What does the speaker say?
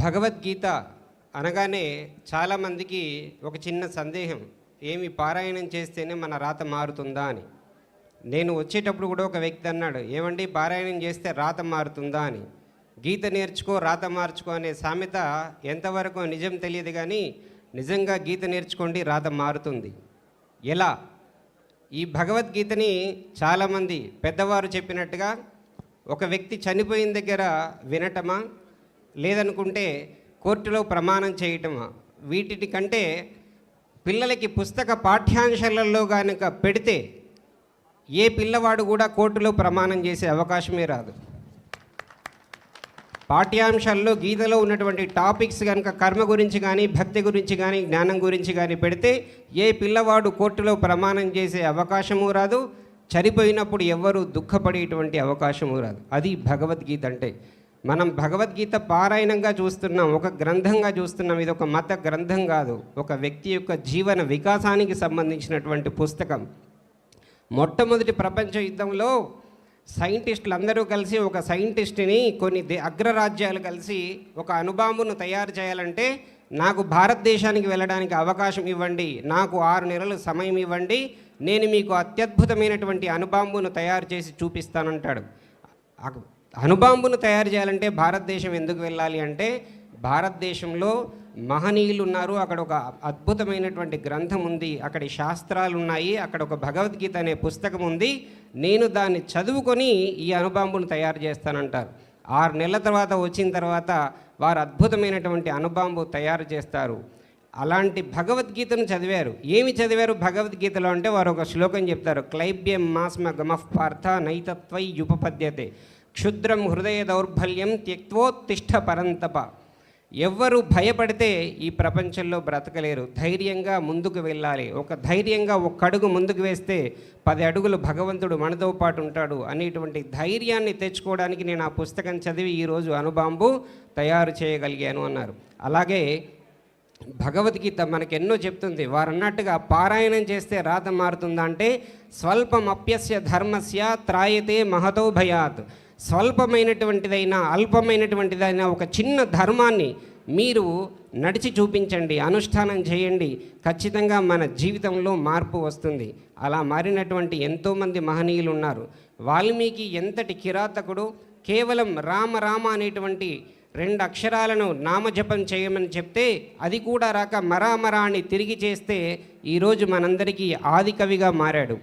భగవద్గీత అనగానే చాలామందికి ఒక చిన్న సందేహం. ఏమి పారాయణం చేస్తేనే మన రాత మారుతుందా అని. నేను వచ్చేటప్పుడు కూడా ఒక వ్యక్తి అన్నాడు ఏమండి పారాయణం చేస్తే రాత మారుతుందా అని. గీత నేర్చుకో రాత మార్చుకో అనే సామెత ఎంతవరకు నిజం తెలియదు కానీ నిజంగా గీత నేర్చుకోండి రాత మారుతుంది. ఎలా? ఈ భగవద్గీతని చాలామంది పెద్దవారు చెప్పినట్టుగా ఒక వ్యక్తి చనిపోయిన దగ్గర వినటమా లేదనుకుంటే కోర్టులో ప్రమాణం చేయటమా వీటి కంటే పిల్లలకి పుస్తక పాఠ్యాంశాలలో కనుక పెడితే ఏ పిల్లవాడు కూడా కోర్టులో ప్రమాణం చేసే అవకాశమే రాదు. పాఠ్యాంశాల్లో గీతలో ఉన్నటువంటి టాపిక్స్ కనుక కర్మ గురించి కానీ భక్తి గురించి కానీ జ్ఞానం గురించి కానీ పెడితే ఏ పిల్లవాడు కోర్టులో ప్రమాణం చేసే అవకాశము రాదు. చనిపోయినప్పుడు ఎవ్వరూ దుఃఖపడేటువంటి అవకాశము రాదు. అది భగవద్గీత అంటే. మనం భగవద్గీత పారాయణంగా చూస్తున్నాం ఒక గ్రంథంగా చూస్తున్నాం ఇది ఒక మత గ్రంథం కాదు. ఒక వ్యక్తి యొక్క జీవన వికాసానికి సంబంధించినటువంటి పుస్తకం. మొట్టమొదటి ప్రపంచ యుద్ధంలో సైంటిస్టులు అందరూ కలిసి ఒక సైంటిస్ట్ని కొన్ని దే- అగ్రరాజ్యాలు కలిసి ఒక అణుబాంబును తయారు చేయాలంటే నాకు భారతదేశానికి వెళ్ళడానికి అవకాశం ఇవ్వండి నాకు ఆరు నెలలు సమయం ఇవ్వండి నేను మీకు అత్యద్భుతమైనటువంటి అణుబాంబును తయారు చేసి చూపిస్తానంటాడు. అణుబాంబును తయారు చేయాలంటే భారతదేశం ఎందుకు వెళ్ళాలి అంటే భారతదేశంలో మహనీయులు ఉన్నారు అక్కడ ఒక అద్భుతమైనటువంటి గ్రంథం ఉంది. అక్కడి శాస్త్రాలు ఉన్నాయి అక్కడ ఒక భగవద్గీత అనే పుస్తకం ఉంది. నేను దాన్ని చదువుకొని ఈ అణుబాంబును తయారు చేస్తానంటారు. ఆరు నెలల తర్వాత వచ్చిన తర్వాత వారు అద్భుతమైనటువంటి అణుబాంబు తయారు చేస్తారు. అలాంటి భగవద్గీతను చదివారు. ఏమి చదివారు భగవద్గీతలో అంటే వారు ఒక శ్లోకం చెప్తారు. క్లైబ్యం మాస్మ గమః పార్థ నైతత్వై యుపపద్యతే క్షుద్రం హృదయ దౌర్బల్యం త్యక్వోత్తిష్ట పరంతప. ఎవ్వరు భయపడితే ఈ ప్రపంచంలో బ్రతకలేరు. ధైర్యంగా ముందుకు వెళ్ళాలి. ఒక ధైర్యంగా ఒక అడుగు ముందుకు వేస్తే పది అడుగులు భగవంతుడు మనతో పాటు ఉంటాడు అనేటువంటి ధైర్యాన్ని తెచ్చుకోవడానికి నేను ఆ పుస్తకం చదివి ఈరోజు అనుబాంబు తయారు చేయగలిగాను అన్నారు. అలాగే భగవద్గీత మనకెన్నో చెప్తుంది. వారు అన్నట్టుగా పారాయణం చేస్తే రాత మారుతుందా అంటే స్వల్పం అప్యస్య ధర్మస్య త్రాయతే మహతో భయాత్. స్వల్పమైనటువంటిదైనా అల్పమైనటువంటిదైనా ఒక చిన్న ధర్మాన్ని మీరు నడిచి చూపించండి అనుష్ఠానం చేయండి. ఖచ్చితంగా మన జీవితంలో మార్పు వస్తుంది. అలా మారినటువంటి ఎంతోమంది మహనీయులు ఉన్నారు వాల్మీకి ఎంతటి కిరాతకుడు కేవలం రామ రామ అనేటువంటి రెండు అక్షరాలను నామజపం చేయమని చెప్తే అది కూడా రాక మరామరా అని తిరిగి చేస్తే ఈరోజు మనందరికీ ఆదికవిగా మారాడు.